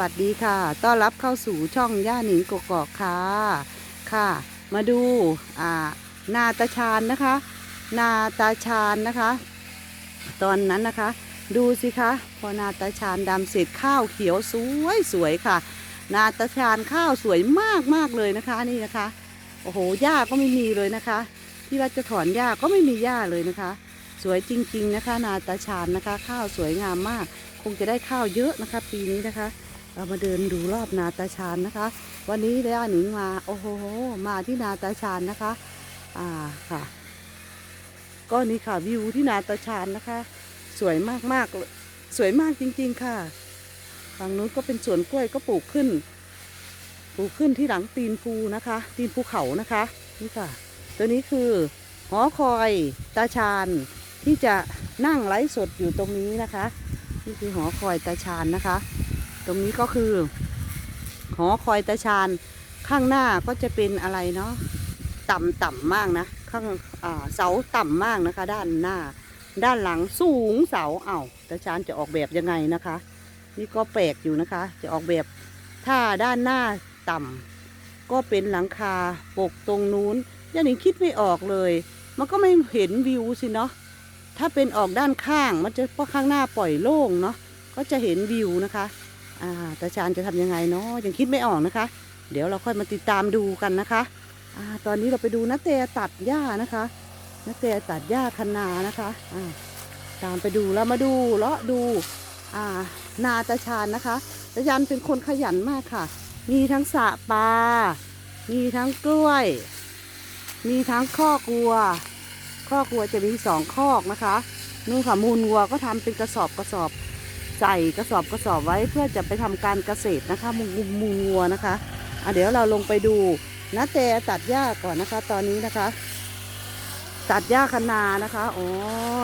วัสดีค่ะ ต้อนรับเข้าสู่ช่องย่าหนิงกกอกค่ะ ค่ะ มาดูอ่านาตาชานนะคะ นาตาชานนะคะ ตอนนั้นนะคะ ดูสิคะ พอนาตาชานดำเสร็จข้าวเขียวสวยสวยค่ะ นาตาชานข้าวสวยมากมากเลยนะคะนี่นะคะ โอ้โหหญ้าก็ไม่มีเลยนะคะ ที่ว่าจะถอนหญ้าก็ไม่มีหญ้าเลยนะคะ สวยจริง ๆ นะคะ นาตาชานนะคะ ข้าวสวยงามมากคงจะได้ข้าวเยอะนะคะ ปีนี้นะคะ เรามาเดินดูรอบนาตาชานนะคะ วันนี้ได้อหนิงมาโอ้โหมาที่นาตาชานนะคะ อ่าค่ะ ก็นี่ค่ะวิวที่นาตาชานนะคะ สวยมากๆเลยสวยมากจริง ๆ ค่ะฝั่งนู้นก็เป็นสวนกล้วยก็ปลูกขึ้น ปลูกขึ้นที่หลังตีนภูนะคะ ตีนภูเขานะคะนี่ค่ะ ตัวนี้คือหอคอยตาชานที่จะนั่งไลฟ์สดอยู่ตรงนี้นะคะ นี่คือหอคอยตาชานนะคะ ตรงนี้ก็คือหอคอยตาชานข้างหน้าก็จะเป็นอะไรเนาะต่ำต่ำมากนะข้างเสาต่ำมากนะคะ ด้านหน้า ด้านหลังสูงเสาเอา้าตาชานจะออกแบบยังไงนะคะ นี่ก็แปลกอยู่นะคะ จะออกแบบถ้าด้านหน้าต่ำก็เป็นหลังคาปกตรงนู้นย่าหนิงคิดไม่ออกเลย มันก็ไม่เห็นวิวสิเนาะถ้าเป็นออกด้านข้างมันจะเพราะข้างหน้าปล่อยโล่งเนาะก็จะเห็นวิวนะคะ อ่าตาชานจะทำยังไงเนาะยังคิดไม่ออกนะคะ เดี๋ยวเราค่อยมาติดตามดูกันนะคะอ่าตอนนี้เราไปดูนาเตตัดหญ้านะคะนาเตตัดหญ้าคันนานะคะอ่าตามไปดูแล้วมาดูเลาะดูอ่านาตาชานนะคะตาชานเป็นคนขยันมากค่ะ มีทั้งสะปลา มีทั้งกล้วย มีทั้งคอกวัวคอกวัวจะมีสองคอกนะคะนู่นค่ะมูลวัวก็ทำเป็นกระสอบกระสอบ ใส่กระสอบกระสอบไว้เพื่อจะไปทำการเกษตรนะคะมูมูมูงัวนะคะอะเดี๋ยวเราลงไปดูนะแต่ตัดหญ้าก่อนนะคะ ตอนนี้นะคะ ตัดหญ้าคนานะคะอ๋อ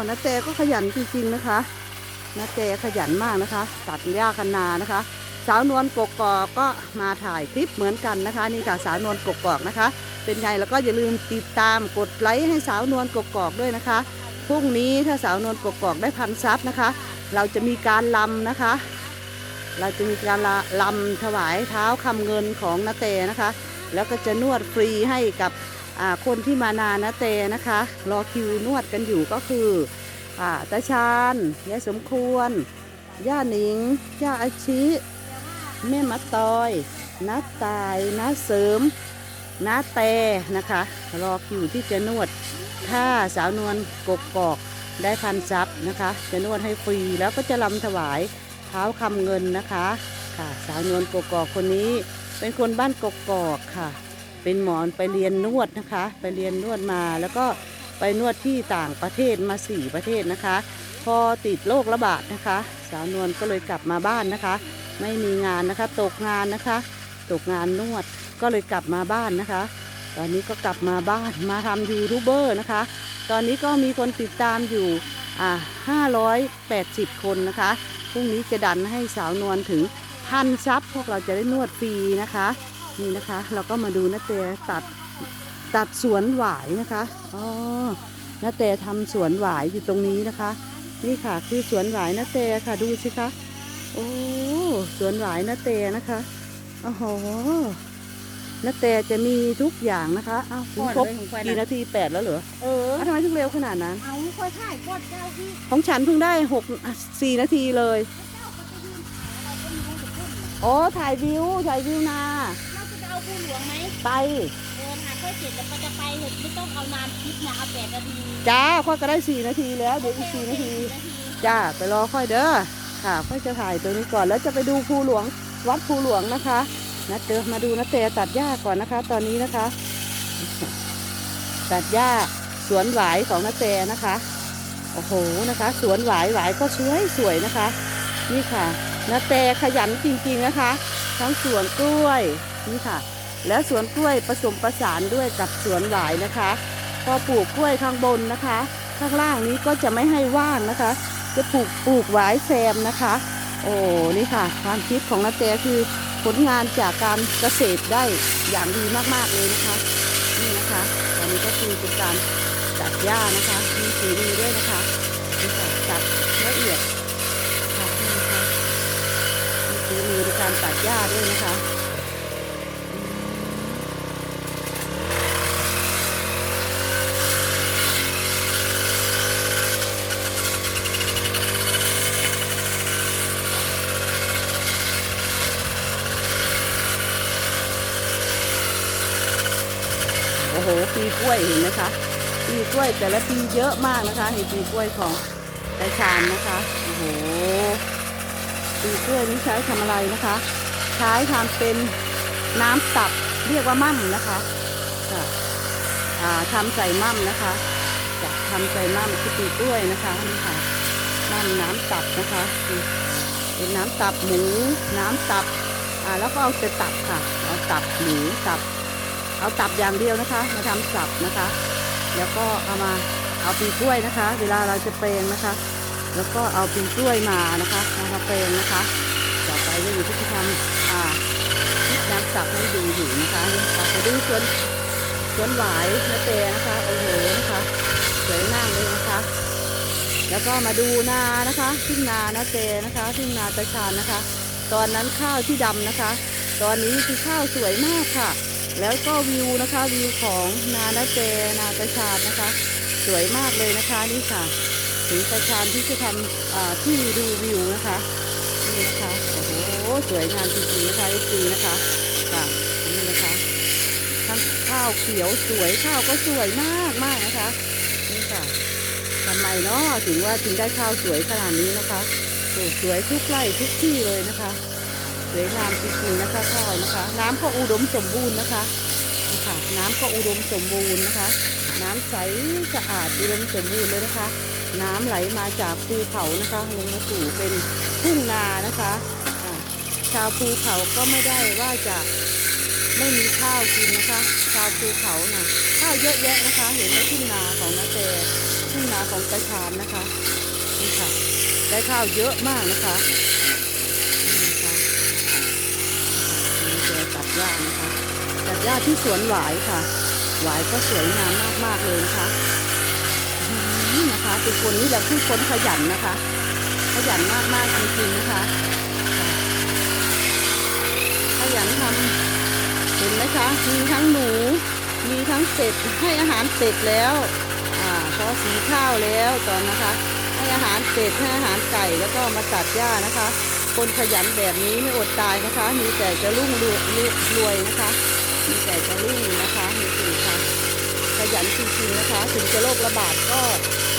นะแต่ก็ขยันจริงๆนะคะนะแต่ขยันมากนะคะ ตัดหญ้าคนานะคะ สาวนวลกกอกก็มาถ่ายคลิปเหมือนกันนะคะ นี่ค่ะสาวนวลกกอกนะคะ เป็นไงแล้วก็อย่าลืมติดตามกดไลค์ให้สาวนวลกกอกด้วยนะคะพรุ่งนี้ถ้าสาวนวลกกอกได้พันซับนะคะ เราจะมีการลำนะคะ เราจะมีการละลำถวายเท้าคำเงินของนาเตนะคะ แล้วก็จะนวดฟรีให้กับคนที่มานานาเตนะคะ รอคิวนวดกันอยู่ก็คืออตาชานยายสมควร ย่าหนิง ย่าอาชิ แม่มัดตอยน้าตายน้าเสริมน้าแตนะคะ รอคิวที่จะนวด ถ้าสาวนวลกกกอก ได้พันซับนะคะ จะนวดให้ฟรีแล้วก็จะลำถวายเท้าคำเงินนะคะค่ะสาวนวลกกอกคนนี้เป็นคนบ้านกกอกค่ะ เป็นหมอนไปเรียนนวดนะคะ ไปเรียนนวดมาแล้วก็ไปนวดที่ต่างประเทศมาสี่ประเทศนะคะ พอติดโรคระบาดนะคะ สาวนวลก็เลยกลับมาบ้านนะคะ ไม่มีงานนะคะ ตกงานนะคะ ตกงานนวดก็เลยกลับมาบ้านนะคะ ตอนนี้ก็กลับมาบ้านมาทำยูทูบเบอร์นะคะ ตอนนี้ก็มีคนติดตามอยู่อ่า580 คนนะคะ พรุ่งนี้จะดันให้สาวนวลถึงพันซับพวกเราจะได้นวดฟรีนะคะ นี่นะคะ เราก็มาดูนาเตตัดตัดสวนหวายนะคะอ๋อนาเตทำสวนหวายอยู่ตรงนี้นะคะ นี่ค่ะคือสวนหวายนาเตค่ะดูสิคะโอ้สวนหวายนาเตนะคะอ้โห นาเตจะมีทุกอย่างนะคะอ้าวถึงครบกี่นาทีแปดแล้วเหรอเออ อ้าวทำไมถึงเร็วขนาดนั้น เอาค่อยถ่ายกดเจ้าที่ของฉันเพิ่งได้หกสี่นาทีเลย เจ้าก็จะยืนถ่ายอะไรก็ไม่รู้จะพูดโอ้ถ่ายวิว ถ่ายวิวนา เราจะเอาผู้หลวงไหมไป เออหาค่อยเสร็จแล้วก็จะไปเถอะไม่ต้องเอานานคลิปนะเอาแปดนาทีจ้าค่อยก็ได้สี่นาทีแล้ว เดี๋ยวอีกสี่นาทีนาทีจ้า ไปรอค่อยเด้อ ค่ะ ค่อยจะถ่ายตัวนี้ก่อน แล้วจะไปดูภูหลวง วัดภูหลวงนะคะ นะเจอมาดูนะเตตัดหญ้าก่อนนะคะ ตอนนี้นะคะ ตัดหญ้าสวนหวายของนาเตนะคะโอ้โหนะคะ สวนหวายหวายก็สวยสวยนะคะ นี่ค่ะนาเตขยันจริงๆนะคะ ทั้งสวนกล้วยนี่ค่ะ และสวนกล้วยผสมประสานด้วยกับสวนหวายนะคะ พอปลูกกล้วยข้างบนนะคะ ข้างล่างนี้ก็จะไม่ให้ว่างนะคะ จะปลูกปลูกหวายแซมนะคะ โอ้นี่ค่ะ ความคิดของนาเตคือ ลงานจากการเกษตรได้อย่างดีมากๆเลยนะคะ นี่นะคะตอนนี้ก็คือเป็นการตัดหญ้านะคะมีสีมีด้วยนะคะนี่ค่ะตัดละเอียดค่ะนี่นะคะมีสีมือนการตัดหญ้าด้วยนะคะ หปีกล้วยเห็นไหมคะปีกล้วยแต่ละปีเยอะมากนะคะเห็นปีกล้วยของตาชานนะคะโอ้โหปีกล้วยนี้ใช้ทำอะไรนะคะ ใช้ทำเป็นน้ำตับเรียกว่ามั่มนะคะค่ะอ่าทำใส่มั่มนะคะจะทำใส่มั่มคือปีกล้วยนะคะนี่ค่ะมั่มน้ำตับนะคะเป็นน้ำตับหมูน้ำตับอ่าแล้วก็เอาแต่ตับค่ะเอาตับหมูตับ เอาตับอย่างเดียวนะคะ มาทำสับนะคะ แล้วก็เอามาเอาปีกล้วยนะคะ เวลาเราจะแปลงนะคะ แล้วก็เอาปีกล้วยมานะคะมาแปลงนะคะ ต่อไปก็อยู่ที่ทำอ่าพริกน้ำสับให้ดูอยู่นะคะนี่ค่ะไปดูสวนสวนหวายนะเตนะคะโอ้โหนะคะสวยงามเลยนะคะ แล้วก็มาดูนานะคะทุ่งนานะเตนะคะทุ่งนาตะชานนะคะ ตอนนั้นข้าวที่ดำนะคะ ตอนนี้คือข้าวสวยมากค่ะ แล้วก็วิวนะคะวิวของนานาเจนาตะชานนะคะ สวยมากเลยนะคะนี่ค่ะถึงตะชานที่จะทำที่ดูวิวนะคะนี่นะคะโอ้โหสวยงามจริงๆนะคะไอซีนะคะค่ะนี่นะคะทั้งข้าวเขียวสวยข้าวก็สวยมากมากนะคะนี่ค่ะทำไมเนาะถึงว่าถึงได้ข้าวสวยขนาดนี้นะคะสวยทุกไร่ทุกที่เลยนะคะ สวยงามจริงๆนะคะข้าวนะคะ น้ำก็อุดมสมบูรณ์นะคะค่ะน้ำก็อุดมสมบูรณ์นะคะ น้ำใสสะอาดอุดมสมบูรณ์เลยนะคะ น้ำไหลมาจากภูเขานะคะลงมาสู่เป็นทุ่งนานะคะชาวภูเขาก็ไม่ได้ว่าจะไม่มีข้าวกินนะคะ ชาวภูเขาน่ะข้าวเยอะแยะนะคะ เห็นไหมทุ่งนาของนาเตทุ่งนาของตะชานนะคะนี่ค่ะได้ข้าวเยอะมากนะคะนี่นะคะ นาเตตัดหญ้านะคะ ตัดหญ้าที่สวนหวายค่ะ หวายก็สวยงามมากๆเลยนะคะนี่นะคะเป็นคนนี้แหละคือคนขยันนะคะ ขยันมากๆจริงๆนะคะค่ะขยันทำเห็นไหมคะมีทั้งหนู มีทั้งเป็ดให้อาหารเป็ดแล้วอ่าพอสีข้าวแล้วตอนนะคะ ให้อาหารเป็ดให้อาหารไก่แล้วก็มาตัดหญ้านะคะ คนขยันแบบนี้ไม่อดตายนะคะ มีแต่จะรุ่งรวยรวยนะคะ มีแต่จะรุ่งนะคะนี่คือค่ะ ขยันจริงๆนะคะ ถึงจะโรคระบาดก็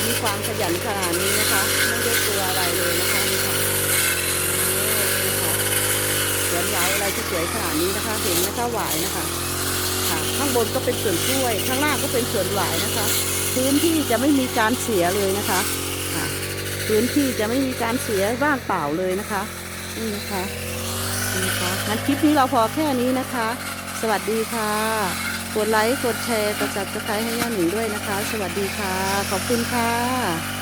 มีความขยันขนาดนี้นะคะไม่ได้กลัวอะไรเลยนะคะนี่ค่ะโอ้นะคะสวนหวายอะไรที่สวยขนาดนี้นะคะ เห็นไหมคะหวายนะคะค่ะข้างบนก็เป็นสวนกล้วย ข้างล่างก็เป็นสวนหวายนะคะ พื้นที่จะไม่มีการเสียเลยนะคะค่ะพื้นที่จะไม่มีการเสียว่างเปล่าเลยนะคะ นี่นะคะนี่นะคะงั้นคลิปนี้เราพอแค่นี้นะคะ สวัสดีค่ะ กดไลค์ กดแชร์ กดจับสไครต์ให้ย่าหนิงด้วยนะคะ สวัสดีค่ะ ขอบคุณค่ะ